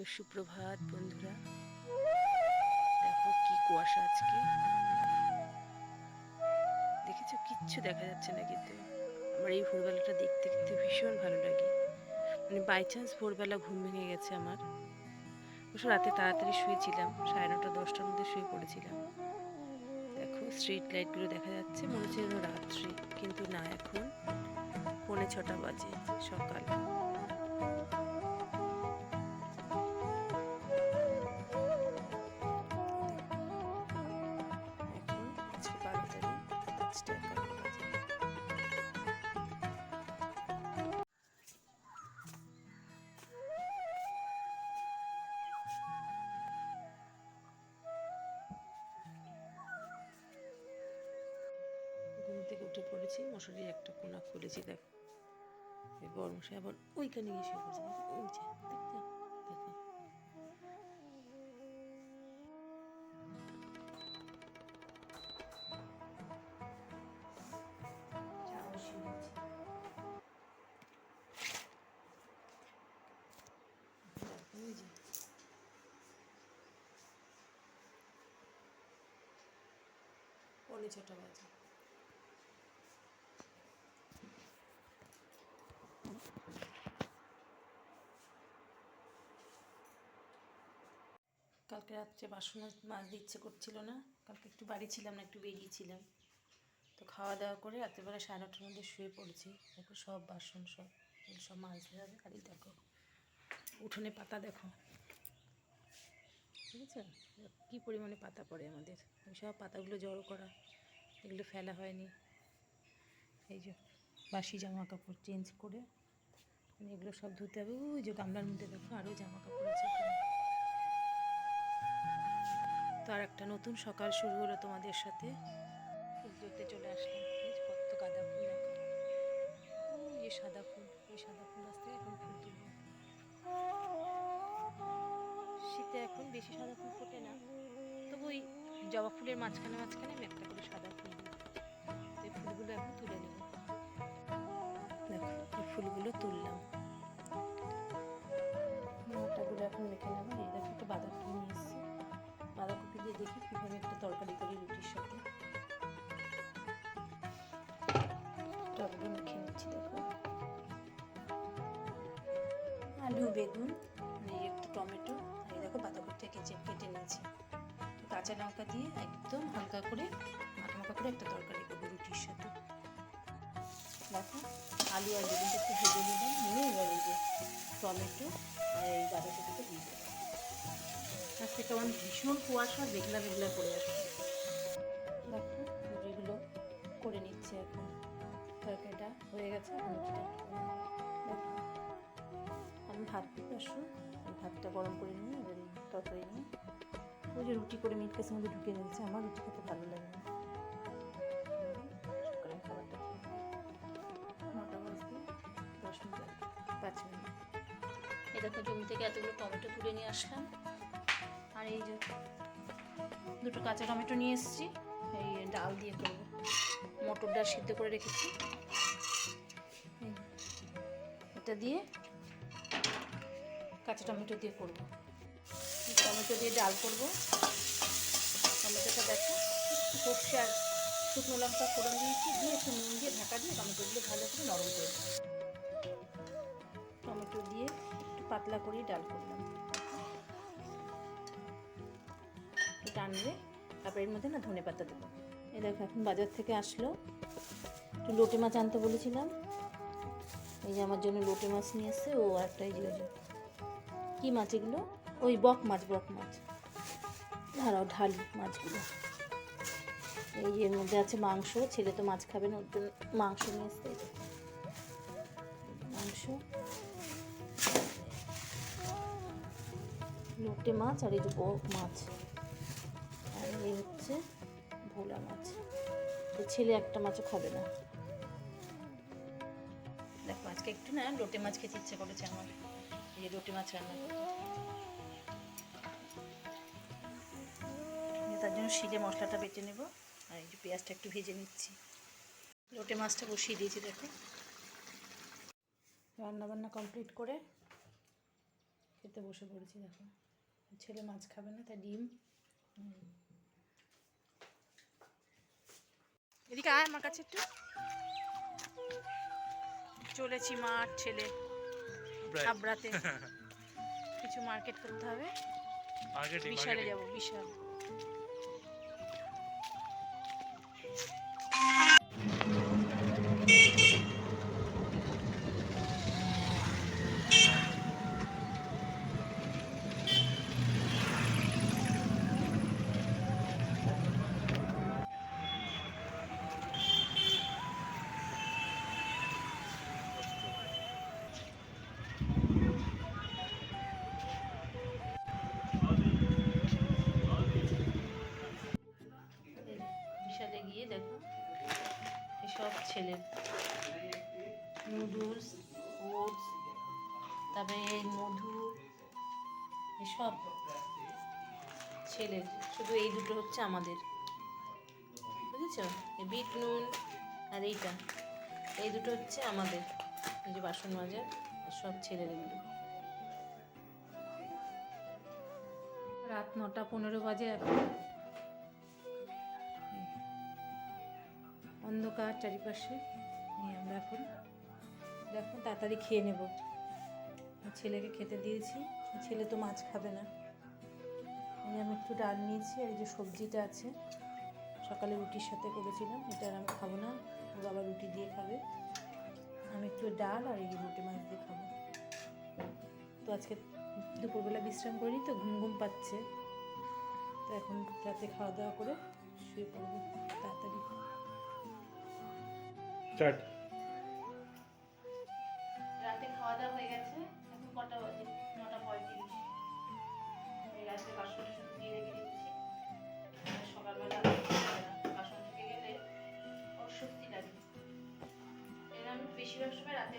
তো সুপ্রভাত, বন্ধুরা। দেখো কি কুয়াশা আজকে। দেখেছ? কিচ্ছু দেখা যাচ্ছে না কিন্তু। আমার এই ভোরবেলাটা দেখতে কিন্তু ভীষণ ভালো লাগে। মানে বাই চান্স ভোরবেলা ঘুম ভেঙে গেছে আমার। অবশ্য রাতে তাড়াতাড়ি শুয়েছিলাম, সাড়ে নটা, দশটার মধ্যে শুয়ে পড়েছিলাম। দেখো স্ট্রিট লাইটগুলো দেখা যাচ্ছে, মনে হচ্ছে রাত্রি। কিন্তু না, এখন পৌনে ছটা বাজে, সকাল। বাজে ঘুম থেকে উঠে পড়েছি, মশারির একটা কোনা খুলেছি, দেখো। বড় মশাই আবার ওইখানে গিয়ে শুয়ে পড়েছে। ওই যে পৌনে ছটা বাজে কালকে রাত্রে বাসন মাজতে ইচ্ছে করছিল না, কালকে একটু বাড়ি ছিলাম না, একটু বেরিয়েছিলাম তো খাওয়া দাওয়া করে রাত্রেবেলা সাড়ে নটার মধ্যে শুয়ে পড়েছি। দেখো সব বাসন সব সব মাজতে হবে আর দেখো, উঠোনে পাতা দেখো। ঠিক আছে? কী পরিমাণে পাতা পড়ে আমাদের? ওই সব পাতাগুলো জড়ো করা, এগুলো ফেলা হয়নি। এই যে বাসি জামা কাপড় চেঞ্জ করে মানে এগুলো সব ধুতে হবে। ওই যে গামলার মধ্যে দেখো আরও জামা কাপড় আছে। তো আর একটা নতুন সকাল শুরু হলো তোমাদের সাথে। ফুল চলে আসলাম। এই কত গাঁদা ফুল দেখো। যে সাদা ফুল, এই সাদা ফুল আসতে এখন ফুল তুলবো। বেশি সাদা ফুল ফোটে না। তবু ওই জবা ফুলের মাঝখানে মাঝখানে আমি একটা করে সাদা ফুল দিই। এই ফুলগুলো এখন তুলে নেব। দেখো ফুলগুলো তুললাম। মোটাগুলো এখন মেখে নেব। এই দেখো একটা বাঁধাকপি নিয়ে এসেছি। বাঁধাকপি দিয়ে দেখি কীভাবে একটা তরকারি করি রুটির সাথে। টকগুলো মেখে নিচ্ছি, দেখো। আলু, বেগুন একটু টমেটো। দেখো বাঁধাকপি থেকে চেপ কেটে নিয়েছি। কাঁচা লঙ্কা দিয়ে একদম হালকা করে মাখা মাখা করে একটা তরকারি করব রুটির সাথে। দেখো, আলু আর বেগুনটা একটু ভেজে নিলাম এবার এই যে টমেটো আর এই বাঁধাকপিটা দিয়ে দেবো। আজকে কেমন ভীষণ কুয়াশা মেঘলা মেঘলা করে আসছে দেখো, রুটিগুলো করে নিচ্ছে এখন। তরকারিটা হয়ে গেছে আমি ভাত দিতে আসো এই ভাতটা গরম করে নিয়ে নিয়ে ওই যে রুটি করে মিট কেসের মধ্যে ঢুকে দিয়েছে। আমার রুটি খেতে ভালো লাগে না। সকালে খাবারটা নটা বাজতে দশ মিনিট পাঁচ মিনিট। এই দেখো জমি থেকে এতগুলো টমেটো তুলে নিয়ে আসলাম। আর এই যে দুটো কাঁচা টমেটো নিয়ে এসেছি। এই ডাল দিয়ে করব। মটর ডাল সিদ্ধ করে রেখেছি। এটা দিয়ে কাঁচা টমেটো দিয়ে করব। টমেটো দিয়ে ডাল করব। টমেটোটা দেখো, সর্ষে আর শুকনো লঙ্কা ফোড়ন দিয়েছি, দিয়ে একটু নুন দিয়ে ঢাকা দিয়ে টমেটোগুলো ভালো করে নরম করে টমেটো দিয়ে একটু পাতলা করেই ডাল করলাম। টানলে তারপর এর মধ্যে না ধনে পাতা দেবো। এই দেখো, এখন বাজার থেকে আসলো। একটু লোটে মাছ আনতে বলেছিলাম। এই যে আমার জন্য লোটে মাছ নিয়ে এসছে, ও আর একটা যে, কী মাছ এগুলো? ওই বক মাছ বক মাছ। দাঁড়াও, ঢালি মাছগুলো। এই এর মধ্যে আছে মাংস, ছেলে তো মাছ খাবে না মাংস নিয়ে যে। মাংস। লোটে মাছ আর এই বক মাছ। আর এই হচ্ছে ভোলা মাছ। ছেলে একটা মাছও খাবে না। দেখো, আজকে একটু না লোটে মাছ খেতে ইচ্ছে করেছে আমার। এই লোটে মাছ রান্না শিলে মশলাটা বেটে নেব। আর এই যে পেঁয়াজটা একটু ভেজে নিচ্ছি। লোটে মাছটা বসিয়ে দিয়েছি দেখো। রান্না বান্না কমপ্লিট করে খেতে বসে পড়েছি দেখো। ছেলে মাছ খাবে না তাই ডিম। এদিকে আয় আমার কাছে একটু। চলেছি মাঠ ছেলে। আবরাতে। কিছু মার্কেট করতে হবে। বিশালে যাব বিশালে। ছেলের নুডলস, ওটস, তারপরে এই মধু, এসব ছেলের। শুধু এই দুটো হচ্ছে আমাদের। বুঝেছ? বিট নুন আর এইটা। এই দুটো হচ্ছে আমাদের। এই যে বাসন মাজার সব ছেলের এগুলো। রাত নটা পনেরো বাজে এখন। অন্ধকার চারিপাশে। নিয়ে আমরা এখন তাড়াতাড়ি খেয়ে নেব। ছেলেকে খেতে দিয়েছি। ছেলে তো মাছ খাবে না। এই আমি একটু ডাল নিয়েছি আর এই যে সবজিটা আছে। সকালে রুটির সাথে করেছিলাম। এটা আর আমি খাব না। ও বাবা রুটি দিয়ে খাবে। আমি একটু ডাল আর এই রুটি মাছ দিয়ে খাব। তো আজকে দুপুরবেলা বিশ্রাম করিনি তো ঘুম ঘুম পাচ্ছে। তো এখন রাতে খাওয়া দাওয়া করে শুয়ে পড়ব। তাড়াতাড়ি। স্টার্ট রাতে খাওয়া দাওয়া হয়ে গেছে, এখন কটা বাজে? নটা পঁয়ত্রিশ। এই রাতে বাসন টাসন দিয়ে রেখে দিচ্ছি। সকালবেলা বাসন থেকে গেলে অস্বস্তি লাগে। এর আমি বেশিরভাগ সময় রাতে